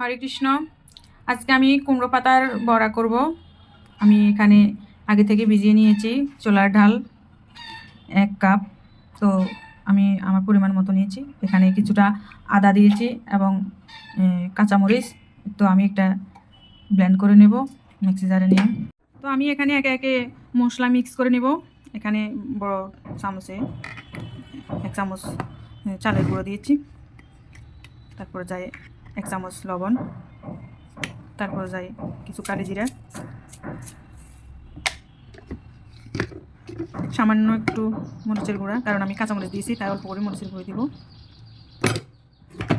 হরে কৃষ্ণ। আজকে আমি কুমড়ো পাতার বড়া করব। আমি এখানে আগে থেকে ভিজিয়ে নিয়েছি চোলার ডাল এক কাপ। তো আমি আমার পরিমাণ মতো নিয়েছি। এখানে কিছুটা আদা দিয়েছি এবং কাঁচামরিচ। তো আমি একটা ব্লেন্ড করে নেব, মিক্সি জারে নিয়ে। তো আমি এখানে একে একে মশলা মিক্স করে নেব। এখানে বড় চামচে, এক চামচ চালের গুঁড়ো দিয়েছি। তারপর যায় এক চামচ লবণ। তারপর যাই কিছু কালি জিরা। সামান্য একটু মরিচের গুঁড়া, কারণ আমি কাঁচামরিচ দিয়েছি, তাই অল্প করে মরিচের গুঁড়ো দিব।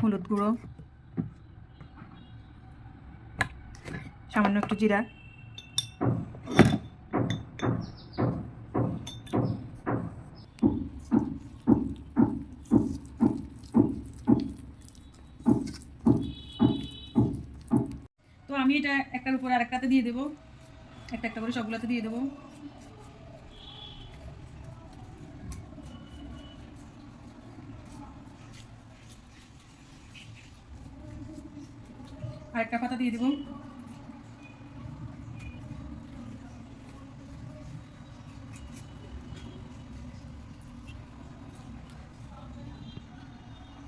হলুদ গুঁড়ো। সামান্য একটু জিরা। আমি এটা একটার উপর আরেকটাতে দিয়ে দেবো। একটা একটা করে সবগুলোতে দিয়ে দেবো। আরেকটা পাতা দিয়ে দেবো।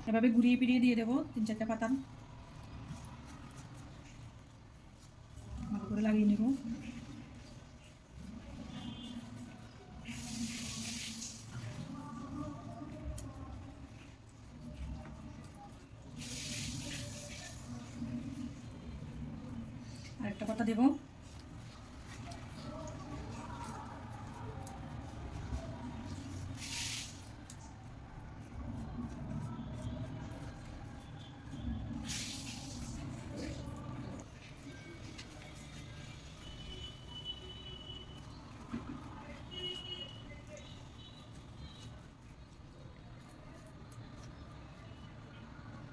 এভাবে ঘুরিয়ে ফিরিয়ে দিয়ে দেবো, তিন চারটা পাতা ভালো করে লাগিয়ে নেব আরেকটা পাতা দেব?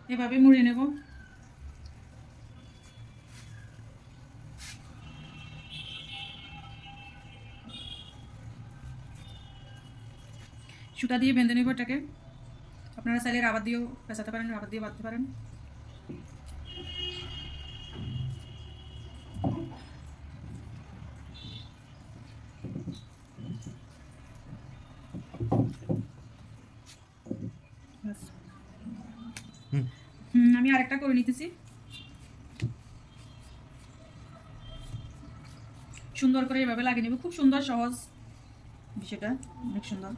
এভাবে মুড়ে নেব। সুতা দিয়ে বেঁধে নেব এটাকে। আপনারা চাইলে রাবার দিয়েও পেঁচাতে পারেন রাবার দিয়ে বাঁধতে পারেন। আমি আরেকটা করে নিতেছি। সুন্দর করে এভাবে লাগিয়ে নেব। খুব সুন্দর সহজ বিষয়টা। অনেক সুন্দর।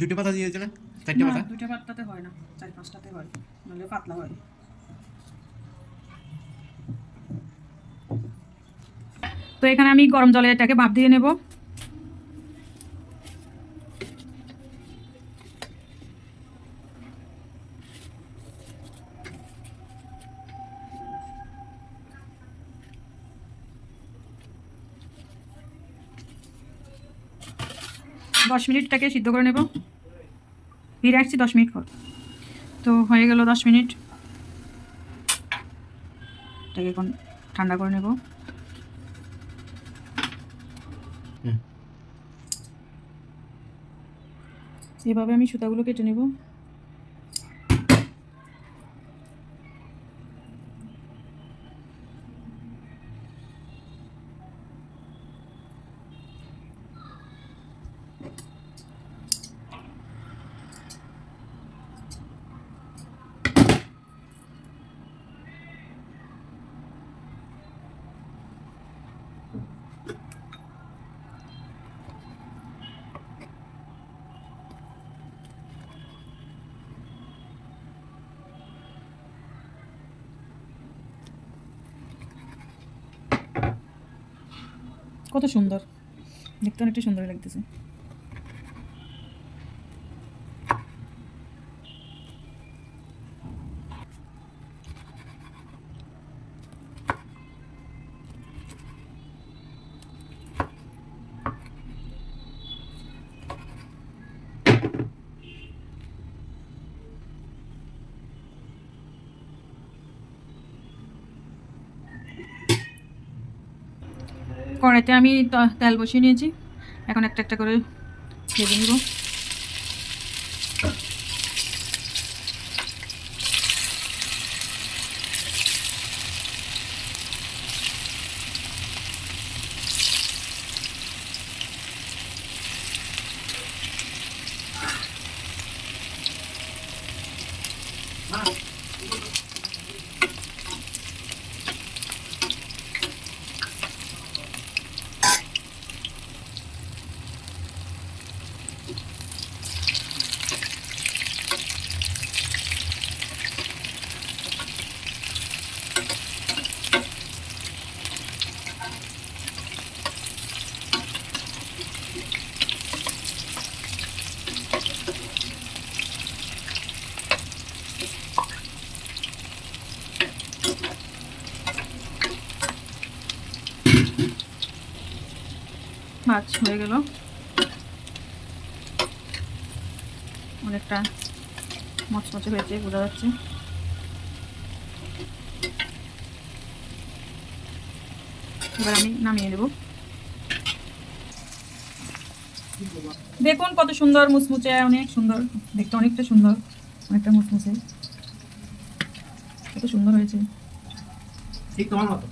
দুটো পাতা দিয়েছে না চারটে পাতা? দুটো পাতাতে হয় না চার পাঁচটাতে হয় নাহলে পাতলা হয়। তো এখানে আমি গরম জলে এটাকে ভাপ দিয়ে নেব। দশ মিনিটটাকে সিদ্ধ করে নেব। ফিরে আসছি দশ মিনিট পর। তো হয়ে গেল দশ মিনিট। এটাকে এখন ঠান্ডা করে নেব। এভাবে আমি সুতাগুলো কেটে নেব। কত সুন্দর। দেখতে অনেকটা সুন্দর লাগতেছে। কড়াইতে আমি তেল বসিয়ে নিয়েছি। এখন একটা একটা করে ভেজে নিব। মাছ হয়ে গেল। অনেকটা মচমচে হয়েছে, বোঝা যাচ্ছে। এবার আমি নামিয়ে নেব। দেখুন কত সুন্দর মুচমুচে, অনেক সুন্দর। দেখতে অনেকটা সুন্দর, অনেকটা মুচমুচে। কত সুন্দর হয়েছে। ঠিক তোমার মতো।